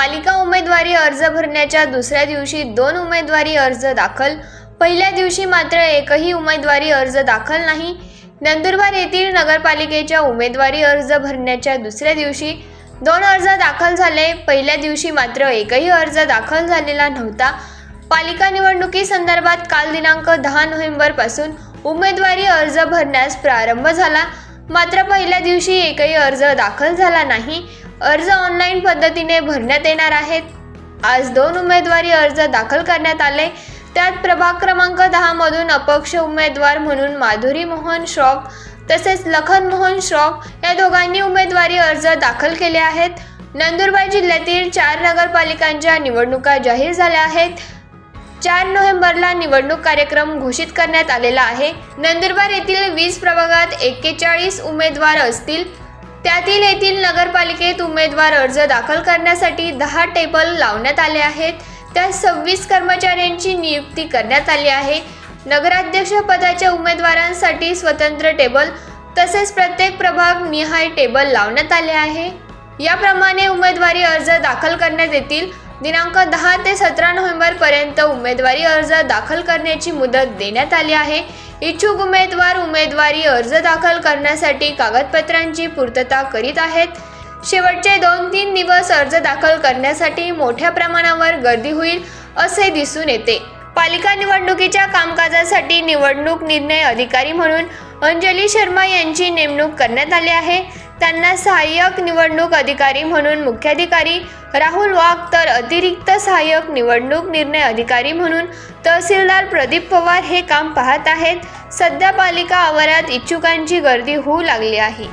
पालिका उमेदवारी अर्ज भरण्याच्या दुसऱ्या दिवशी दोन उमेदवारी अर्ज दाखल. पहिल्या दिवशी मात्र एकही उमेदवारी अर्ज दाखल नाही. नंदुरबार येथील नगरपालिकेच्या उमेदवारी अर्ज भरण्याच्या दुसऱ्या दिवशी दोन अर्ज दाखल झाले. पहिल्या दिवशी मात्र एकही अर्ज दाखल झालेला नव्हता. पालिका निवडणुकीसंदर्भात काल दिनांक दहा नोव्हेंबरपासून उमेदवारी अर्ज भरण्यास प्रारंभ झाला. मात्र पहिल्या दिवशी एकही अर्ज दाखल झाला नाही. अर्ज ऑनलाईन पद्धतीने भरण्यात येणार आहेत. आज दोन उमेदवारी अर्ज दाखल करण्यात आले. त्यात प्रभाग क्रमांक दहा मधून अपक्ष उमेदवार म्हणून माधुरी मोहन श्रॉफ तसेच लखन मोहन श्रॉफ या दोघांनी उमेदवारी अर्ज दाखल केले आहेत. नंदुरबार जिल्ह्यातील चार नगरपालिकांच्या निवडणुका जाहीर झाल्या आहेत. चार नोव्हेंबरला निवडणूक कार्यक्रम घोषित करण्यात आलेला आहे. नंदुरबार येथील वीस प्रभागात एक्केचाळीस उमेदवार असतील. त्यातील येथील नगरपालिकेत उमेदवार अर्ज दाखल करण्यासाठी दहा टेबल लावण्यात आले आहेत. त्या सव्वीस कर्मचाऱ्यांची नियुक्ती करण्यात आली आहे. नगराध्यक्ष पदाच्या उमेदवारांसाठी स्वतंत्र टेबल तसेच प्रत्येक प्रभाग निहाय टेबल लावण्यात आले आहे. याप्रमाणे उमेदवारी अर्ज दाखल करण्यात येतील. दिनांक दहा ते सतरा नोव्हेंबर पर्यंत उमेदवारी अर्ज दाखल करण्याची मुदत देण्यात आली आहे. इच्छुक उमेदवार उमेदवारी अर्ज दाखल करण्यासाठी कागदपत्रांची पूर्तता करीत आहेत. शेवटचे दोन तीन दिवस अर्ज दाखल करण्यासाठी मोठ्या प्रमाणावर गर्दी होईल असे दिसून येते. पालिका निवडणुकीच्या कामकाजासाठी निवडणूक निर्णय अधिकारी म्हणून अंजली शर्मा यांची नेमणूक करण्यात आली आहे. त्यांना सहाय्यक निवडणूक अधिकारी म्हणून मुख्याधिकारी राहुल वाघ तर अतिरिक्त सहाय्यक निवडणूक निर्णय अधिकारी म्हणून तहसीलदार प्रदीप पवार हे काम पाहत आहेत. सध्या पालिका आवारात इच्छुकांची गर्दी होऊ लागली आहे.